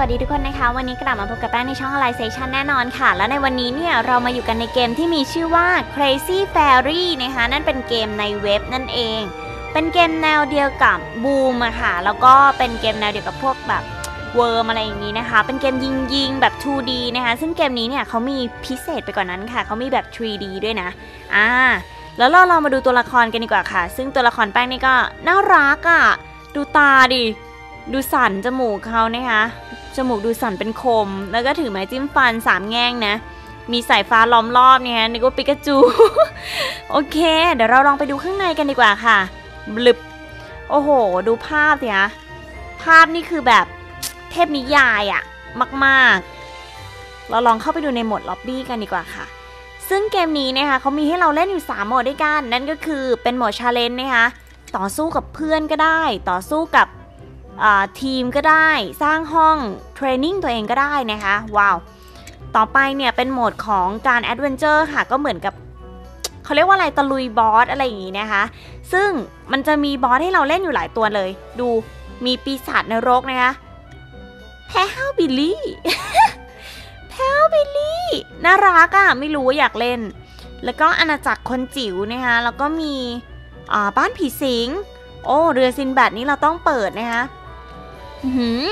สวัสดีทุกคนนะคะ วันนี้กลับมาพบกับแป้งในช่อง a l i z a t i o n แน่นอนค่ะ แล้วในวันนี้เนี่ยเรามาอยู่กันในเกมที่มีชื่อว่า Crazy Fairy นะคะ นั่นเป็นเกมในเว็บนั่นเอง เป็นเกมแนวเดียวกับบูมอะค่ะ แล้วก็เป็นเกมแนวเดียวกับพวกแบบเวิร์มอะไรอย่างนี้นะคะ เป็นเกมยิงยิงแบบ 2D นะคะ ซึ่งเกมนี้เนี่ยเขามีพิเศษไปกว่านั้นค่ะ เขามีแบบ 3D ด้วยนะ อ่า แล้วเราเรามาดูตัวละครกันดีกว่าค่ะ ซึ่งตัวละครแป้งนี่ก็น่ารักอะ่ะ ดูตาดิ ดูสันจมูกเขานะคะ จมูกดูสันเป็นคม แล้วก็ถือไม้จิ้มฟันสามแง่งนะ มีสายฟ้าล้อมรอบเนี่ยนึกว่าปิกาจู โอเค เดี๋ยวเราลองไปดูข้างในกันดีกว่าค่ะบลึบ โอ้โห ดูภาพสิคะภาพนี่คือแบบเทพนิยายอะมากๆ เราลองเข้าไปดูในโหมดล็อบบี้กันดีกว่าค่ะ ซึ่งเกมนี้นะคะเขามีให้เราเล่นอยู่ 3 โหมดด้วยกัน นั่นก็คือเป็นโหมดชาเลนจ์นะคะ ต่อสู้กับเพื่อนก็ได้ ต่อสู้กับ ทีมก็ได้สร้างห้องเทรนนิ่งตัวเองก็ได้นะคะว้าวต่อไปเนี่ยเป็นโหมดของการแอดเวนเจอร์ค่ะก็เหมือนกับเขาเรียกว่าอะไรตะลุยบอสอะไรอย่างงี้นะคะ ซึ่งมันจะมีบอสให้เราเล่นอยู่หลายตัวเลย ดูมีปีศาจนรกนะคะแพฮลบิลลี่แพลบิลลี่น่ารักอะ่ะไม่รู้ว่าอยากเล่น แล้วก็อาณาจักรคนจิ๋วนะคะแล้วก็มีบ้านผีสิงโอ้เรือซินแบดนี้เราต้องเปิดนะคะ หือ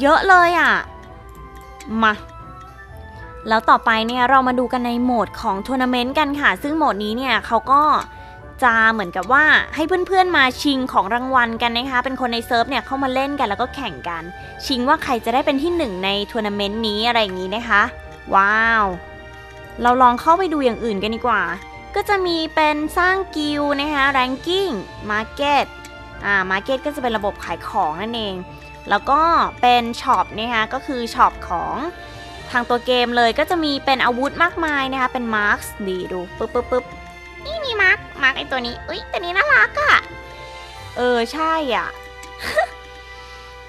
เยอะเลยอะ่ะ มา แล้วต่อไปเนี่ยเรามาดูกันในโหมดของทัวร์นาเมนต์กันค่ะ ซึ่งโหมดนี้เนี่ยเขาก็จะเหมือนกับว่าให้เพื่อนๆมาชิงของรางวัลกันนะคะ เป็นคนในเซิร์ฟเนี่ยเข้ามาเล่นกันแล้วก็แข่งกัน ชิงว่าใครจะได้เป็นที่หนึ่งในทัวร์นาเมนต์นี้อะไรอย่างนี้นะคะ ว้าว เราลองเข้าไปดูอย่างอื่นกันดีกว่า ก็จะมีเป็นสร้างกิลนะคะแรงกิ้งมาร์เก็ต อ่ามาร์เก็ตก็จะเป็นระบบขายของนั่นเอง แล้วก็เป็นช็อปนะคะก็คือช็อปของทางตัวเกมเลยก็จะมีเป็นอาวุธมากมายนะคะเป็นมาร์คดีดูปึ๊บปึ๊บปึ๊บนี่มีมาร์คมาร์คไอตัวนี้อุ้ยตัวนี้น่ารักอะ่ะเออใช่อะ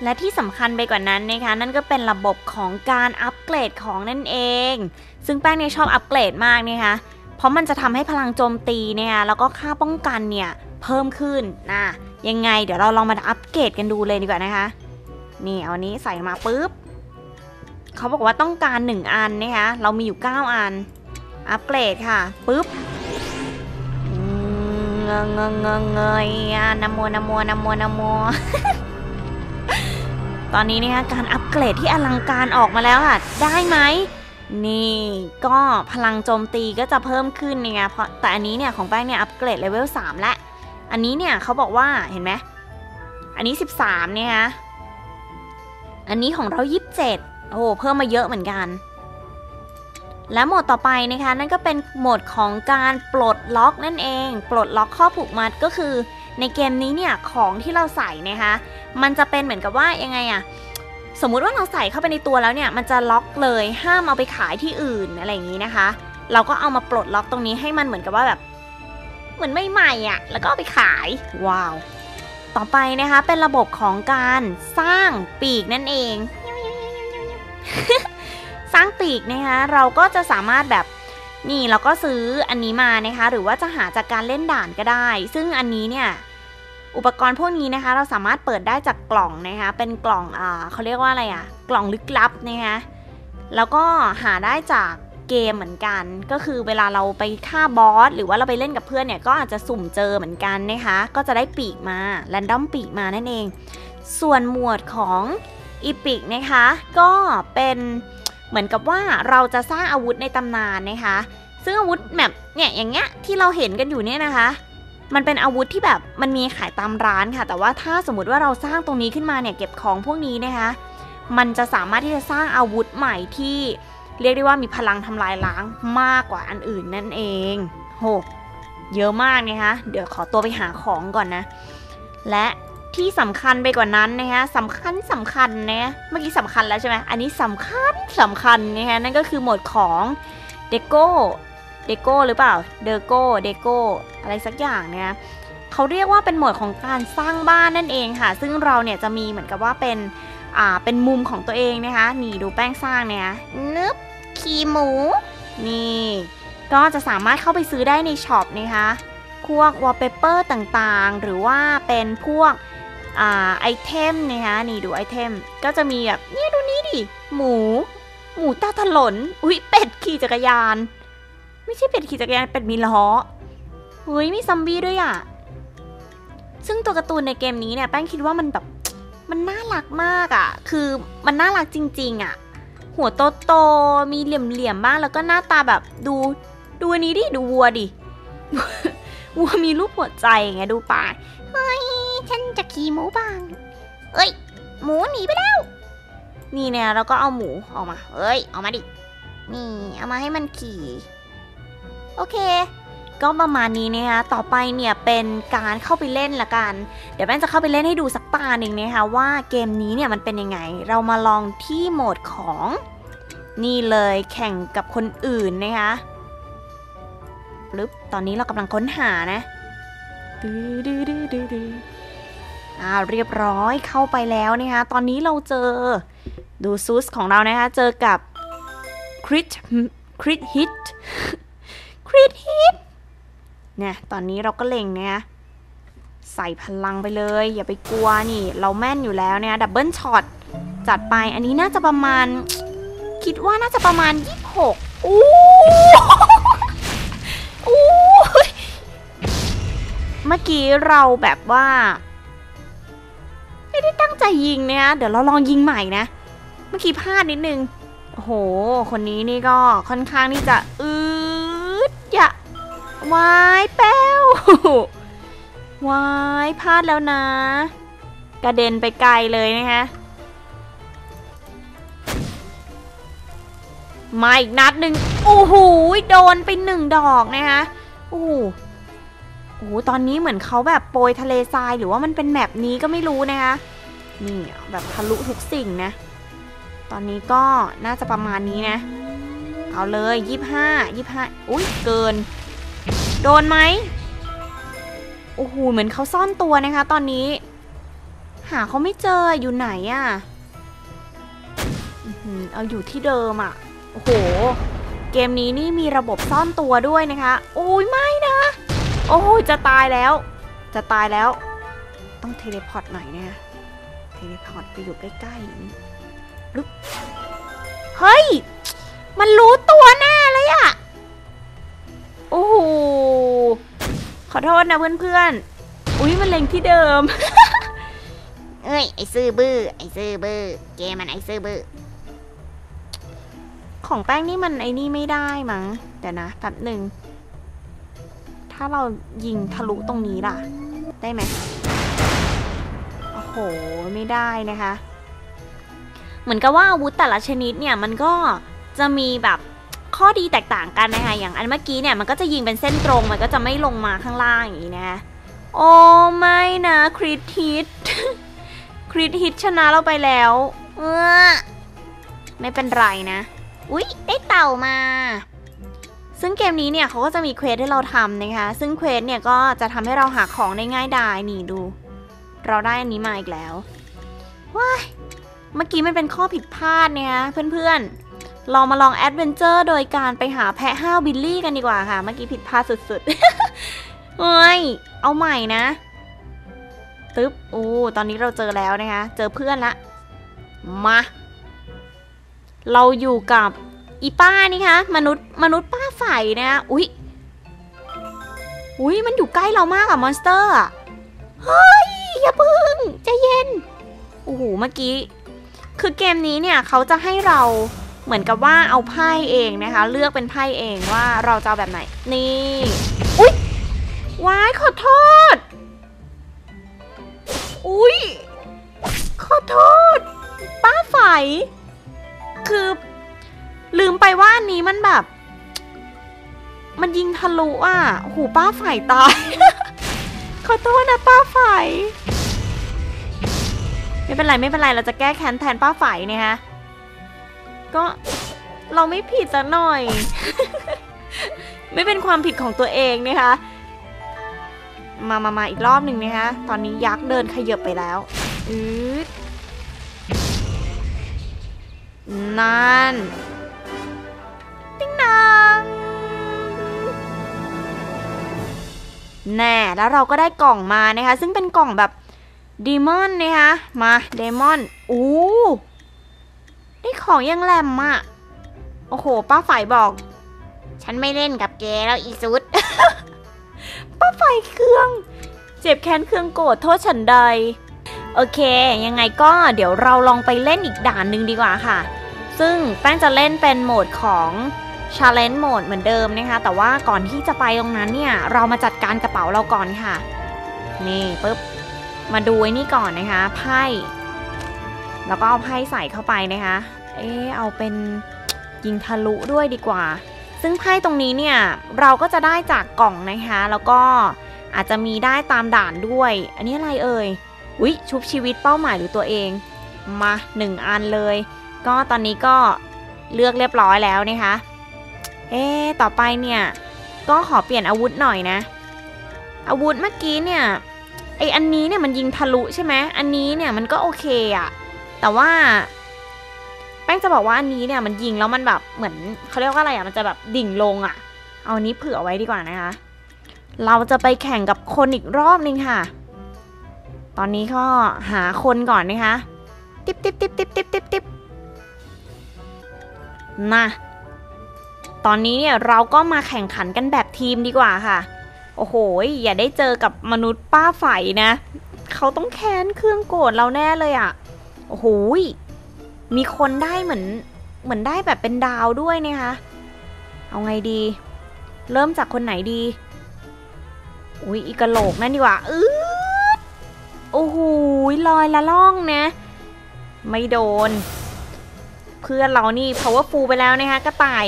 และที่สำคัญไปกว่านั้นนะคะนั่นก็เป็นระบบของการอัปเกรดของนั่นเอง ซึ่งแป้งเนี่ยชอบอัปเกรดมากนะคะเพราะมันจะทำให้พลังโจมตีเนี่ยแล้วก็ค่าป้องกันเนี่ยเพิ่มขึ้นนะ ยังไง เดี๋ยวเราลองมาอัปเกรดกันดูเลยดีกว่านะคะ นี่เอาอันนี้ใส่มาปุ๊บเขาบอกว่าต้องการ 1 อันนะคะเรามีอยู่ 9 อัน อัปเกรดค่ะปุ๊บเงงเงงเงงเงยอะนโมนะโมนะโมนะโมตอนนี้นะคะการอัปเกรดที่อลังการออกมาแล้วค่ะ ได้ไหมนี่ก็พลังโจมตีก็จะเพิ่มขึ้นเนี่ยเพราะแต่อันนี้เนี่ยของแป้งเนี่ยอัปเกรดเลเวล3แล้ว อันนี้เนี่ยเขาบอกว่าเห็นไหมอันนี้ 13เนี่ยฮะอันนี้ของเรา 27 โอ้โหเพิ่มมาเยอะเหมือนกัน และโหมดต่อไปนะคะ นั่นก็เป็นโหมดของการปลดล็อกนั่นเอง ปลดล็อกข้อผูกมัดก็คือในเกมนี้เนี่ยของที่เราใส่นะคะมันจะเป็นเหมือนกับว่ายังไงอะสมมุติว่าเราใส่เข้าไปในตัวแล้วเนี่ยมันจะล็อกเลยห้ามเอาไปขายที่อื่นอะไรอย่างนี้นะคะ เราก็เอามาปลดล็อกตรงนี้ให้มันเหมือนกับว่าแบบ เหมือนไม่ใหม่ๆอะแล้วก็เอาไปขาย ว้าว ต่อไปนะคะเป็นระบบของการสร้างปีกนั่นเอง สร้างปีกนะคะเราก็จะสามารถแบบนี่เราก็ซื้ออันนี้มานะคะ หรือว่าจะหาจากการเล่นด่านก็ได้ ซึ่งอันนี้เนี่ยอุปกรณ์พวกนี้นะคะ เราสามารถเปิดได้จากกล่องนะคะ เป็นกล่องอ่าเขาเรียกว่าอะไรอะ่ะ กล่องลึกลับนะคะแล้วก็หาได้จาก เกมเหมือนกัน ก็คือเวลาเราไปฆ่าบอสหรือว่าเราไปเล่นกับเพื่อนเนี่ยก็อาจจะสุ่มเจอเหมือนกันนะคะ ก็จะได้ปีกมาแรนดอมปีกมานั่นเอง ส่วนหมวดของอีพิกนะคะ ก็เป็นเหมือนกับว่าเราจะสร้างอาวุธในตำนานนะคะ ซึ่งอาวุธแบบเนี่ยอย่างเงี้ยที่เราเห็นกันอยู่เนี่ยนะคะ มันเป็นอาวุธที่แบบมันมีขายตามร้านค่ะ แต่ว่าถ้าสมมติว่าเราสร้างตรงนี้ขึ้นมาเนี่ยเก็บของพวกนี้นะคะ มันจะสามารถที่จะสร้างอาวุธใหม่ที่ เรียกได้ว่ามีพลังทำลายล้างมากกว่าอันอื่นนั่นเอง โห เยอะมากนะคะเดี๋ยวขอตัวไปหาของก่อนนะ และที่สำคัญไปกว่านั้นนะคะสำคัญสำคัญนะเมื่อกี้สำคัญแล้วใช่ไหมอันนี้สำคัญสำคัญนะคะนั่นก็คือโหมดของเดโก้เดโก้หรือเปล่าเดโก้เดโก้อะไรสักอย่างเนี่ยเขาเรียกว่าเป็นโหมดของการสร้างบ้านนั่นเองค่ะ ซึ่งเราเนี่ยจะมีเหมือนกับว่าเป็น อ่าเป็นมุมของตัวเองนะคะนี่ดูแป้งสร้างเนี่ยนึบขีหมู นี่ ก็จะสามารถเข้าไปซื้อได้ในช็อปนะคะพวกวอลเปเปอร์ต่างๆ หรือว่าเป็นพวกอ่าไอเทมนะคะนี่ดูไอเทม ก็จะมีแบบเนี่ยดูนี้ดิ หมู หมูตาถลน อุ้ยเป็ดขี่จักรยาน ไม่ใช่เป็ดขี่จักรยานเป็ดมีล้อเฮ้ยมีซอมบี้ด้วยอะ ซึ่งตัวการ์ตูนในเกมนี้เนี่ยแป้งคิดว่ามันแบบ มันน่ารักมากอะ คือมันน่ารักจริง ๆอะ หัวโตโตๆมีเหลี่ยมๆบ้างแล้วก็หน้าตาแบบดูดูอันนี้ดิ ดูวัวดิ วัวมีรูปหัวใจไงดูปาเฮ้ย ฉันจะขี่หมูบ้าง เอ้ย หมูหนีไปแล้ว นี่เนี่ยเราก็เอาหมูออกมา เอ้ยเอามาดิ นี่ เอามาให้มันขี่ โอเค ก็ประมาณนี้นะคะต่อไปเนี่ยเป็นการเข้าไปเล่นละกัน เดี๋ยวแป้งจะเข้าไปเล่นให้ดูสักตาหนึ่งนะคะว่าเกมนี้เนี่ยมันเป็นยังไง เรามาลองที่โหมดของนี่เลยแข่งกับคนอื่นนะคะปึ๊บตอนนี้เรากำลังค้นหานะดื้อดื้อดื้อดื้อดื้ออ่าเรียบร้อยเข้าไปแล้วนะคะตอนนี้เราเจอดูซูสของเรานะคะเจอกับคริสคริสฮิตคริสฮิต เนี่ยตอนนี้เราก็เล็งเนี่ยใส่พลังไปเลย อย่าไปกลัวนี่ เราแม่นอยู่แล้วเนี่ยดับเบิลช็อตจัดไปอันนี้น่าจะประมาณ คิดว่าน่าจะประมาณ 26อู้อู้เมื่อกี้เราแบบว่า ไม่ได้ตั้งใจยิงเนี่ยเดี๋ยวเราลองยิงใหม่นะ เมื่อกี้พลาดนิดนึงโอ้โห คนนี้นี่ก็ค่อนข้างที่จะอืดอย่า วายแป้ววายพลาดแล้วนะ กระเด็นไปไกลเลยนะคะ มาอีกนัดหนึ่งโอ้โหโดนไปหนึ่งดอกนะคะโอ้โหโอ้โหตอนนี้เหมือนเขาแบบโปรยทะเลทรายหรือว่ามันเป็นแมปนี้ก็ไม่รู้นะคะนี่แบบทะลุทุกสิ่งนะ ตอนนี้ก็น่าจะประมาณนี้นะ เอาเลยยี่ห้ายี่ห้าอุ้ยเกิน โดนไหมโอ้โหเหมือนเขาซ่อนตัวนะคะ ตอนนี้ หาเขาไม่เจออยู่ไหนอะ่ะเอาอยู่ที่เดิมอะ่ะโอ้โห เกมนี้นี่มีระบบซ่อนตัวด้วยนะคะ โอ้ยไม่นะ โอ้ยจะตายแล้ว จะตายแล้ว ต้องเทเลพอร์ตหน่อยเนี่ยเทเลพอร์ตไปอยู่ใกล้ๆรึบเฮ้ย มันรู้ตัวแน่เลยอะ โอ้โหขอโทษนะเพื่อนๆ อุ้ยมันเล็งที่เดิม เอ้ยไอซื่อบื้อไอซื่อบื้อเกมมันไอซื่อบื้อของแป้งนี่มันไอ้นี่ไม่ได้มั้งเดี๋ยวนะแป๊บหนึ่งถ้าเรายิงทะลุตรงนี้ล่ะ ได้ไหมโอ้โหไม่ได้นะคะ เหมือนกับว่าอาวุธแต่ละชนิดเนี่ยมันก็จะมีแบบ ข้อดีแตกต่างกันนะคะอย่างอันเมื่อกี้เนี่ยมันก็จะยิงเป็นเส้นตรงมันก็จะไม่ลงมาข้างล่างอย่างนี้นะโอ้ไม่นะคริสฮิตคริสฮิตชนะเราไปแล้วเออไม่เป็นไรนะ อุ๊ย ได้เต่ามา ซึ่งเกมนี้เนี่ยเขาก็จะมีเควสให้เราทำนะคะ ซึ่งเควสเนี่ยก็จะทำให้เราหาของได้ง่ายดายนี่ดู เราได้อันนี้มาอีกแล้วว้ายเมื่อกี้มันเป็นข้อผิดพลาดเนี่ยเพื่อนๆ เรามาลองแอดเวนเจอร์โดยการไปหาแพะห้าวบิลลี่กันดีกว่าค่ะ เมื่อกี้ผิดพลาดสุดๆ เฮ้ย เอาใหม่นะ ตึ๊บ โอ้ ตอนนี้เราเจอแล้วนะคะ เจอเพื่อนละ มา เราอยู่กับอีป้านี่คะ มนุษย์มนุษย์ป้าไฝนะ อุ๊ย อุ๊ย มันอยู่ใกล้เรามากอะมอนสเตอร์เฮ้ย อย่าพึ่งใจเย็น โอ้โห เมื่อกี้ คือเกมนี้เนี่ยเขาจะให้เรา เหมือนกับว่าเอาไพ่เองนะคะ เลือกเป็นไพ่เองว่าเราจะเอาแบบไหน นี่อุ๊ยว้ายขอโทษ อุ๊ยขอโทษ ป้าไฝคือ ลืมไปว่าอันนี้มันแบบ มันยิงทะลุอะโอ้โหป้าไฝตาย ขอโทษนะป้าไฝไม่เป็นไรไม่เป็นไรเราจะแก้แค้นแทนป้าไฝเนี่ยฮะ ก็เราไม่ผิดสักหน่อย ไม่เป็นความผิดของตัวเองนะคะ มามามาอีกรอบหนึ่งนะคะ ตอนนี้ยักษ์เดินขยับไปแล้วอืดนั่น ติ๊งนางแน่แล้วเราก็ได้กล่องมานะคะ ซึ่งเป็นกล่องแบบดีมอนนะคะ มาเดมอน อู้ ได้ของยังแหลมอะโอ้โห ป้าฝ่ายบอก ฉันไม่เล่นกับแกแล้วอีสุด ป้าไฟเครื่อง เจ็บแค้นเครื่องโกรธโทษฉันใด โอเค ยังไงก็เดี๋ยวเราลองไปเล่นอีกด่านหนึ่งดีกว่าค่ะ ซึ่งแป้งจะเล่นเป็นโหมดของ Challenge Mode เหมือนเดิมนะคะ แต่ว่าก่อนที่จะไปตรงนั้นเนี่ย เรามาจัดการกระเป๋าเราก่อนค่ะ นี่ปุ๊บ มาดูไอ้นี่ก่อนนะคะ ไพ่ แล้วก็เอาไพ่ใส่เข้าไปนะคะ เอ๊เอาเป็นยิงทะลุด้วยดีกว่า ซึ่งไพ่ตรงนี้เนี่ยเราก็จะได้จากกล่องนะคะ แล้วก็อาจจะมีได้ตามด่านด้วย อันนี้อะไรเอ่ยวิชุบชีวิตเป้าหมายหรือตัวเอง มาหนึ่งอันเลย ก็ตอนนี้ก็เลือกเรียบร้อยแล้วนะคะ เอ๊ต่อไปเนี่ย ก็ขอเปลี่ยนอาวุธหน่อยนะ อาวุธเมื่อกี้เนี่ยไออันนี้เนี่ยมันยิงทะลุใช่ไหมอันนี้เนี่ยมันก็โอเคอะ แต่ว่า แป้งจะบอกว่าอันนี้เนี่ยมันยิงแล้วมันแบบเหมือนเขาเรียกว่าอะไรอะมันจะแบบดิ่งลงอะเอาอันนี้เผื่อไว้ดีกว่านะคะ เราจะไปแข่งกับคนอีกรอบนึงค่ะ ตอนนี้ก็หาคนก่อนนะคะ ติ๊บติ๊บติ๊บติ๊บติ๊บติ๊บติ๊บนะตอนนี้เนี่ยเราก็มาแข่งขันกันแบบทีมดีกว่าค่ะ โอ้โห อย่าได้เจอกับมนุษย์ป้าไฝนะ เขาต้องแค้นเครื่องโกรธเราแน่เลยอะ่ะ โอ้โหมีคนได้เหมือนเหมือนได้แบบเป็นดาวด้วยนะคะ เอาไงดี เริ่มจากคนไหนดี อุ้ยอีกระโหลกนั่นดีกว่าอืดโอ้โหลอยละล่องนะ ไม่โดน เพื่อนเรานี่ powerful ไปแล้วนะคะ กระต่าย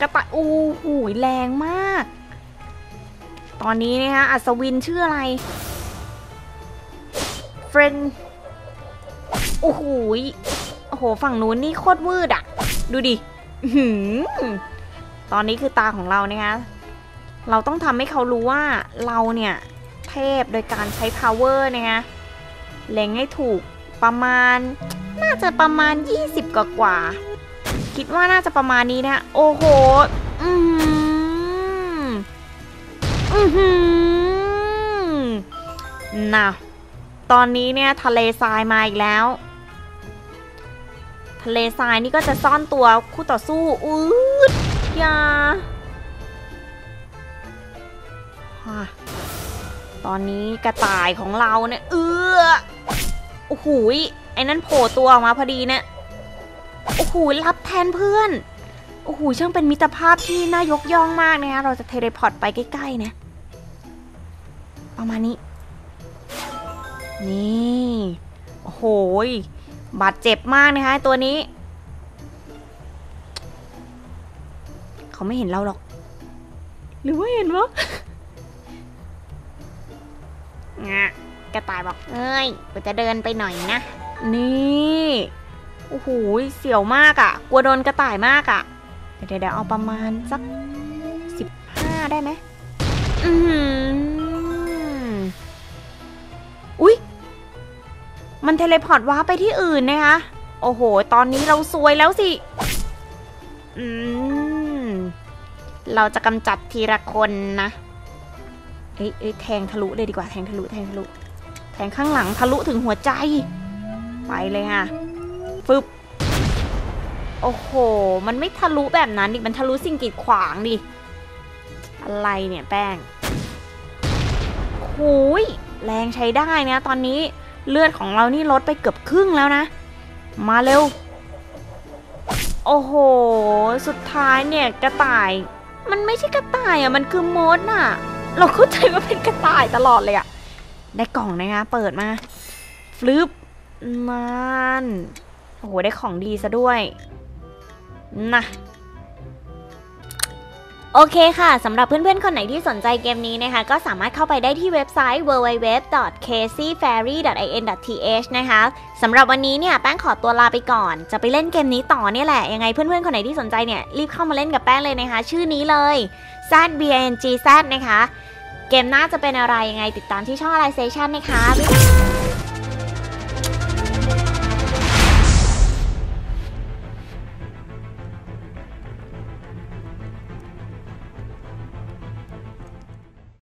กระต่ายโอ้โหแรงมาก ตอนนี้นะคะอัศวินชื่ออะไร เฟรน โอ้โหโอ้โห ฝั่งนู้นนี่โคตรวืดอะดูดิหือตอนนี้คือตาของเรานะคะ เราต้องทำให้เขารู้ว่าเราเนี่ย เทพโดยการใช้ power นะคะเล็งให้ถูกประมาณ น่าจะประมาณ 20 กว่ากว่า คิดว่าน่าจะประมาณนี้นะ โอ้โห อือหืออือหือน่ะตอนนี้เนี่ยทะเลทรายมาอีกแล้ว ทะเลทรายนี่ก็จะซ่อนตัวคู่ต่อสู้อืดยาอะตอนนี้กระต่ายของเราเนี่ยเอื้อโอ้โหยไอ้นั่นโผล่ตัวออกมาพอดีเนี่ยโอ้โหรับแทนเพื่อนโอ้โหช่างเป็นมิตรภาพที่น่ายกย่องมากนะคะเราจะเทเลพอร์ตไปใกล้ๆนะ ประมาณนี้ นี่ โอ้โห บาดเจ็บมากนะคะตัวนี้ เขาไม่เห็นเราหรอก หรือว่าเห็นวะงะกระต่ายบอกเอ้ยกูจะเดินไปหน่อยนะ นี่โอ้โหเสียวมากอะ่ะ กลัวโดนกระต่ายมากอะ่ะ เดี๋ยวเดี๋ยวเอาประมาณสักสิบห้าได้ไหมอือ มันเทเลพอร์ตว้าไปที่อื่นนะคะ โอ้โห ตอนนี้เราซวยแล้วสิ อืม เราจะกำจัดทีละคนนะเอ้ยเอ้ยแทงทะลุเลยดีกว่า แทงทะลุ แทงทะลุ แทงข้างหลังทะลุถึงหัวใจ ไปเลยค่ะ ฟึบ โอ้โห มันไม่ทะลุแบบนั้นดิ มันทะลุสิ่งกีดขวางดิ อะไรเนี่ยแป้ง โอ้ยแรงใช้ได้นะตอนนี้ เลือดของเรานี่ลดไปเกือบครึ่งแล้วนะ มาเร็ว โอ้โห สุดท้ายเนี่ยกระต่าย มันไม่ใช่กระต่ายอะ มันคือมดน่ะ เราเข้าใจว่าเป็นกระต่ายตลอดเลยอะ ได้กล่องนะคะ เปิดมาฟลึบมัน โอ้โห ได้ของดีซะด้วย นะ โอเคค่ะ สำหรับเพื่อนๆ คนไหนที่สนใจเกมนี้นะคะ ก็สามารถเข้าไปได้ที่เว็บไซต์ www.caseyfairy.in.th นะคะสำหรับวันนี้เนี่ยแป้งขอตัวลาไปก่อน จะไปเล่นเกมนี้ต่อเนี่ยแหละ ยังไงเพื่อนๆ คนไหนที่สนใจเนี่ย รีบเข้ามาเล่นกับแป้งเลยนะคะ ชื่อนี้เลย z b n g z นะคะ เกมหน้าจะเป็นอะไรยังไงติดตามที่ช่องอะไรเซชันนะคะบ๊ายบาย